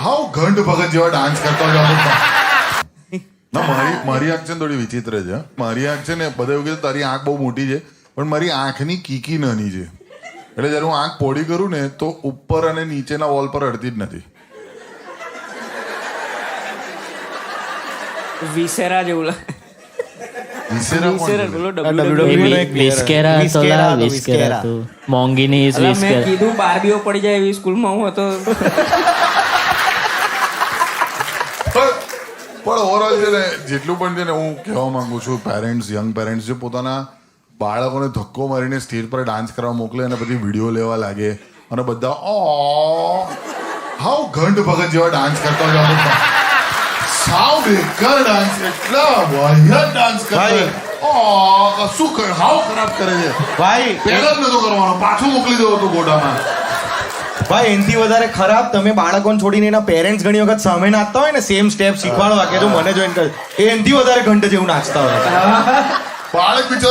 હાવ ઘંટ ભગત જેવા ડાન્સ કરતા ના મારી મારી આંખ છે ને થોડી વિચિત્ર છે મારી આંખ છે ને બધા એવું કીધું તારી આંખ બહુ મોટી છે પણ મારી આંખની કીકી નાની છે. એટલે જ્યારે હું આંખ પોડી કરું ને તો ઉપર અને નીચેના વોલ પર અડતી જ નથી. વિસેરા જેવું લાગે વિસેરા કોણ વિસેરા છે? બોલો WWE WWE નો એક player વિસ્કેરા તો વિસ્કેરા લા હતો, વિસ્કેરા વિસ્કેરા. તો. મોંગીની અલા, મેં વિસ્કેરા કીધું બારબીઓ પડી જાય એવી સ્કૂલમાં હું હતો. પણ ઓવરઓલ છે ને જેટલું પણ છે ને હું કહેવા માંગુ છું પેરેન્ટ્સ યંગ પેરેન્ટ્સ જે પોતાના બાળકોને ધક્કો મારીને સ્ટેજ પર ડાન્સ કરવા મોકલે અને પછી વીડિયો લેવા લાગે અને બધા ઓ હાઉ ઘંટ ભગત જેવા ડાન્સ કરતા હોય સાવ બેકાર ડાન્સ એટલા વાહિયાત ડાન્સ કરતા ઓ શું કરે હાવ ખરાબ કરે છે? ભાઈ પહેલા જ નતો કરવાનો પાછું મોકલી દેવો તો ગોડામાં. ભાઈ, એનથી વધારે ખરાબ તમે બાળકોને છોડીને એના પેરેન્ટ્સ ઘણી વખત સામે નાચતા હોય ને સેમ સ્ટેપ શીખવાડવા કે જો મને જોઈન કર. એનથી વધારે ઘંટ જેવું નાચતા હોય. બાળક બિચારો